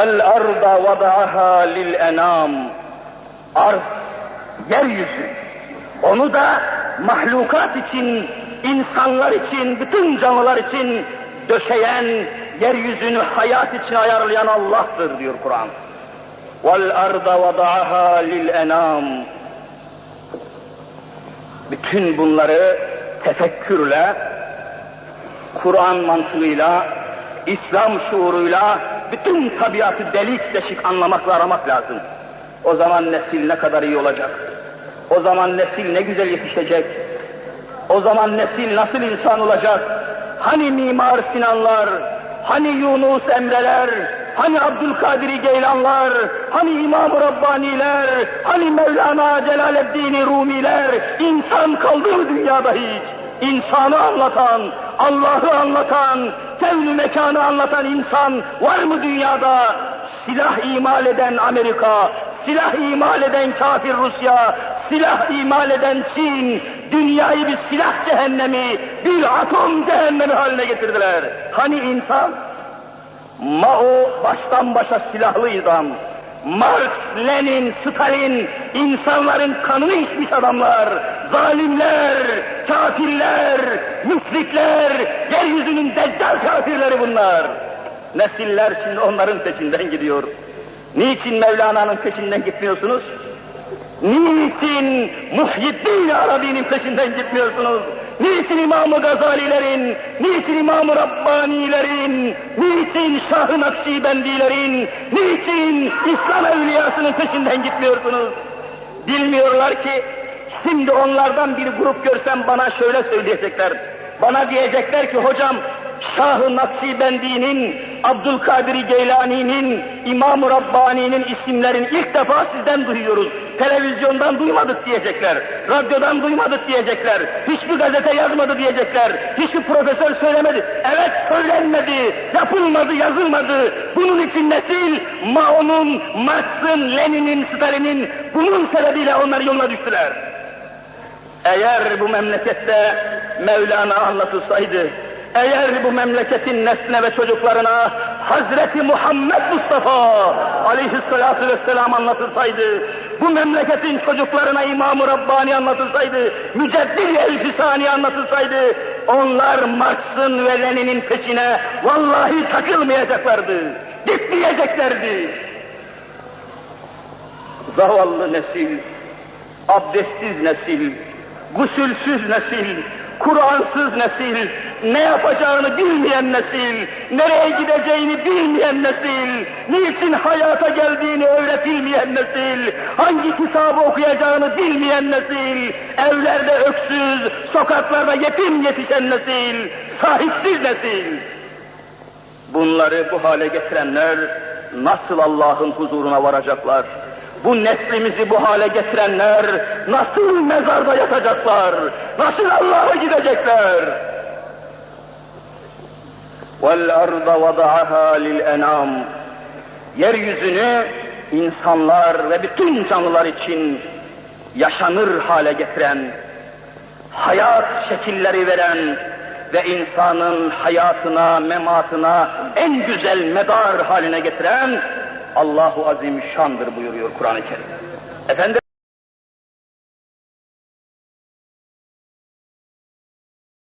Vel arda vada'aha lil enam. Arz, yeryüzü. Onu da mahlukat için, insanlar için, bütün canlılar için döşeyen, yeryüzünü hayat için ayarlayan Allah'tır diyor Kur'an. Vel arda vada'aha lil enam. Bütün bunları tefekkürle, Kur'an mantığıyla, İslam şuuruyla bütün tabiatı delik deşik anlamakla aramak lazım. O zaman nesil ne kadar iyi olacak. O zaman nesil ne güzel yetişecek. O zaman nesil nasıl insan olacak? Hani Mimar Sinanlar, hani Yunus Emreler, hani Abdülkadir Geylanlar, hani İmam-ı Rabbaniler, hani Mevlana Celaleddin Rumiler, insan kaldı mı dünyada hiç? İnsanı anlatan, Allah'ı anlatan, kevn mekanı anlatan insan var mı dünyada? Silah imal eden Amerika, silah imal eden kafir Rusya, silah imal eden Çin, dünyayı bir silah cehennemi, bir atom cehennemi haline getirdiler. Hani insan? Mao baştan başa silahlı adam. Marx, Lenin, Stalin, insanların kanını içmiş adamlar, zalimler, kafirler, müşrikler, yeryüzünün deccal kafirleri bunlar. Nesiller şimdi onların peşinden gidiyor. Niçin Mevlana'nın peşinden gitmiyorsunuz? Niçin Muhyiddin Arabi'nin peşinden gitmiyorsunuz? Niçin İmam-ı Gazalilerin, niçin İmam-ı Rabbanilerin, niçin Şah-ı Nakşibendilerin, niçin İslam evliyasının peşinden gitmiyorsunuz? Bilmiyorlar ki, şimdi onlardan bir grup görsem bana şöyle söyleyecekler. Bana diyecekler ki hocam, Şah-ı Nakşibendi'nin, Abdülkadir Geylani'nin, İmam-ı Rabbani'nin isimlerini ilk defa sizden duyuyoruz. Televizyondan duymadık diyecekler, radyodan duymadık diyecekler, hiçbir gazete yazmadı diyecekler, hiçbir profesör söylemedi. Evet söylenmedi, yapılmadı, yazılmadı. Bunun için nesil, Mao'nun, Marx'ın, Lenin'in, Stalin'in bunun sebebiyle onlar yoluna düştüler. Eğer bu memlekette Mevlana anlatılsaydı, eğer bu memleketin nesline ve çocuklarına Hazreti Muhammed Mustafa aleyhissalatu vesselam anlatılsaydı, bu memleketin çocuklarına İmam-ı Rabbani anlatılsaydı, Müceddid el-Fisani anlatılsaydı, onlar Marx'ın ve Lenin'in peşine vallahi takılmayacaklardı, gitmeyeceklerdi. Zavallı nesil, abdestsiz nesil, gusülsüz nesil, Kur'ansız nesil, ne yapacağını bilmeyen nesil, nereye gideceğini bilmeyen nesil, niçin hayata geldiğini öğretilmeyen nesil, hangi kitabı okuyacağını bilmeyen nesil, evlerde öksüz, sokaklarda yetim yetişen nesil, sahipsiz nesil. Bunları bu hale getirenler nasıl Allah'ın huzuruna varacaklar? bu neslimizi bu hale getirenler nasıl mezarda yatacaklar, nasıl Allah'a gidecekler? وَالْاَرْضَ وَضَعَهَا لِلْاَنَامِ Yeryüzünü insanlar ve bütün canlılar için yaşanır hale getiren, hayat şekilleri veren ve insanın hayatına, mematına en güzel medar haline getiren Allahu Azimüşşan'dır buyuruyor Kur'an-ı Kerim. Efendim